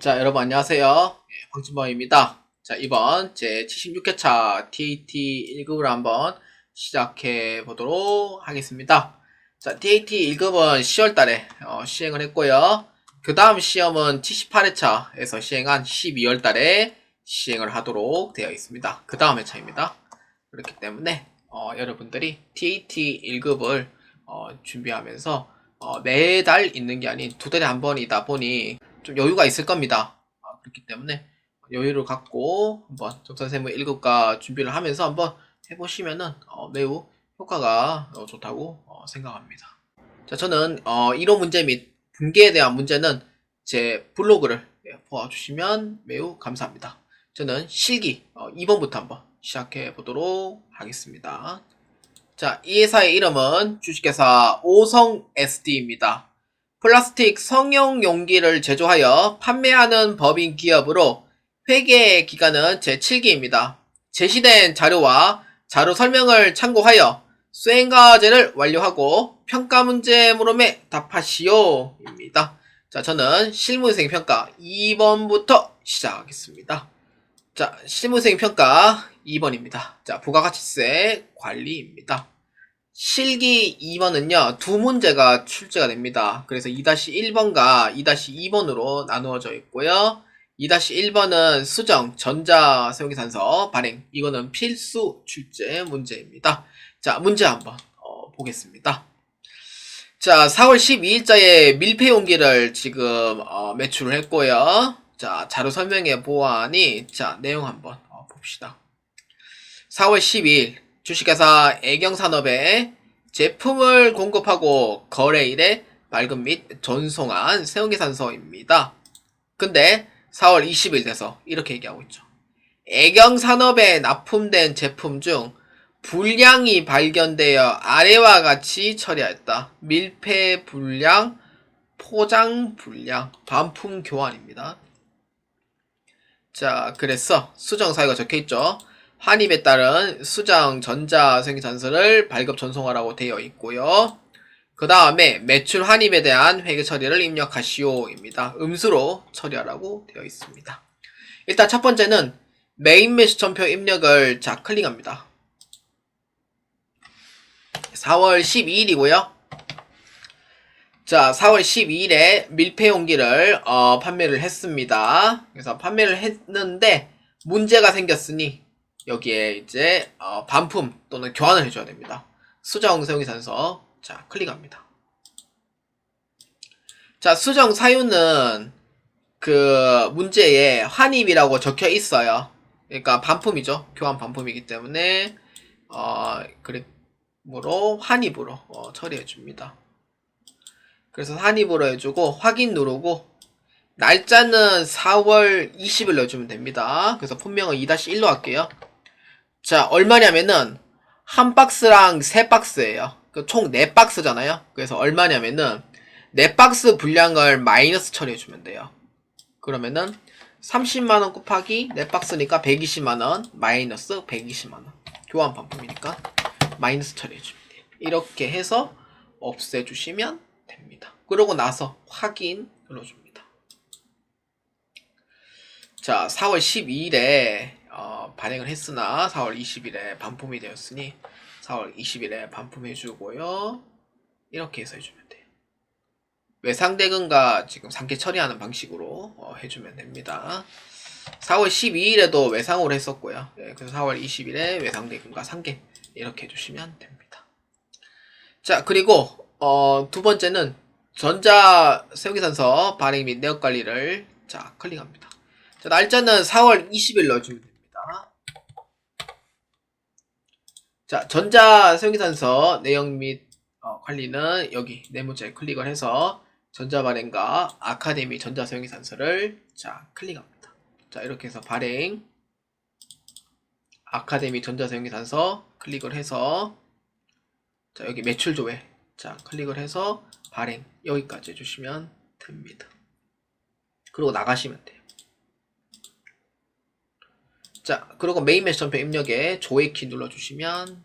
자, 여러분 안녕하세요. 예, 황진범입니다. 자, 이번 제 76회차 TAT 1급을 한번 시작해 보도록 하겠습니다. 자, TAT 1급은 10월 달에 어, 시행을 했고요. 그 다음 시험은 78회차에서 시행한 12월 달에 시행을 하도록 되어 있습니다. 그 다음 회차입니다. 그렇기 때문에 어, 여러분들이 TAT 1급을 어, 준비하면서 어, 매달 있는 게 아닌 두 달에 한 번이다 보니 좀 여유가 있을 겁니다. 아, 그렇기 때문에 여유를 갖고 한번 정선생물 1급과 준비를 하면서 한번 해보시면은 어, 매우 효과가 어, 좋다고 어, 생각합니다. 자, 저는 어, 1호 문제 및 분계에 대한 문제는 제 블로그를 예, 보아주시면 매우 감사합니다. 저는 실기 어, 2번부터 한번 시작해 보도록 하겠습니다. 자, 이 회사의 이름은 주식회사 오성 SD입니다. 플라스틱 성형 용기를 제조하여 판매하는 법인 기업으로 회계 기간은 제7기입니다. 제시된 자료와 자료 설명을 참고하여 수행과제를 완료하고 평가 문제 물음에 답하시오 입니다. 자, 저는 실무생 평가 2번부터 시작하겠습니다. 자, 실무생 평가 2번입니다. 자, 부가가치세 관리입니다. 실기 2번은요, 두 문제가 출제가 됩니다. 그래서 2-1번과 2-2번으로 나누어져 있고요. 2-1번은 수정, 전자 세용기산서 발행. 이거는 필수 출제 문제입니다. 자, 문제 한번 어, 보겠습니다. 자, 4월 12일자에 밀폐 용기를 지금 어, 매출을 했고요. 자, 자료 설명에 보아하니 자, 내용 한번 어, 봅시다. 4월 12일 주식회사 애경산업에 제품을 공급하고 거래일에 발급 및 전송한 세운계산서입니다. 근데 4월 20일 돼서 이렇게 얘기하고 있죠. 애경산업에 납품된 제품 중 불량이 발견되어 아래와 같이 처리하였다. 밀폐 불량, 포장 불량, 반품 교환입니다. 자, 그래서 수정 사유가 적혀 있죠. 환입에 따른 수정 전자 생산서를 발급 전송하라고 되어 있고요. 그 다음에 매출 환입에 대한 회계 처리를 입력하시오입니다. 음수로 처리하라고 되어 있습니다. 일단 첫 번째는 메인 메시 전표 입력을 자 클릭합니다. 4월 12일이고요. 자, 4월 12일에 밀폐 용기를 어, 판매를 했습니다. 그래서 판매를 했는데 문제가 생겼으니 여기에 이제 어, 반품 또는 교환을 해줘야 됩니다. 수정 사용기산서 자 클릭합니다. 자 수정 사유는 그 문제에 환입이라고 적혀 있어요. 그러니까 반품이죠. 교환 반품이기 때문에 어 그림으로 환입으로 어, 처리해 줍니다. 그래서 환입으로 해주고 확인 누르고 날짜는 4월 20일 넣어주면 됩니다. 그래서 분명은 2-1로 할게요. 자, 얼마냐면은 한 박스랑 세 박스예요. 그총네 박스잖아요. 그래서 얼마냐면은 네 박스 분량을 마이너스 처리해 주면 돼요. 그러면은 30만 원 곱하기 네 박스니까 120만 원 마이너스 120만 원. 교환 반품이니까 마이너스 처리해 주면 돼요. 이렇게 해서 없애 주시면 됩니다. 그러고 나서 확인 눌러줍니다. 자, 4월 12일에 어, 발행을 했으나 4월 20일에 반품이 되었으니 4월 20일에 반품해주고요. 이렇게 해서 해주면 돼요. 외상대금과 지금 상계 처리하는 방식으로 어, 해주면 됩니다. 4월 12일에도 외상으로 했었고요. 네, 그래서 4월 20일에 외상대금과 상계 이렇게 해주시면 됩니다. 자 그리고 어, 두 번째는 전자 세우기산서 발행 및 내역 관리를 자 클릭합니다. 자, 날짜는 4월 20일 넣어주면 됩니다. 자, 전자 세우기산서 내용 및 어, 관리는 여기 네모자에 클릭을 해서 전자 발행과 아카데미 전자 세우기산서를 자 클릭합니다. 자 이렇게 해서 발행 아카데미 전자 세우기산서 클릭을 해서 자 여기 매출 조회 자 클릭을 해서 발행 여기까지 해주시면 됩니다. 그리고 나가시면 돼요. 자, 그리고 메인 메시 전표 입력에 조회 키 눌러주시면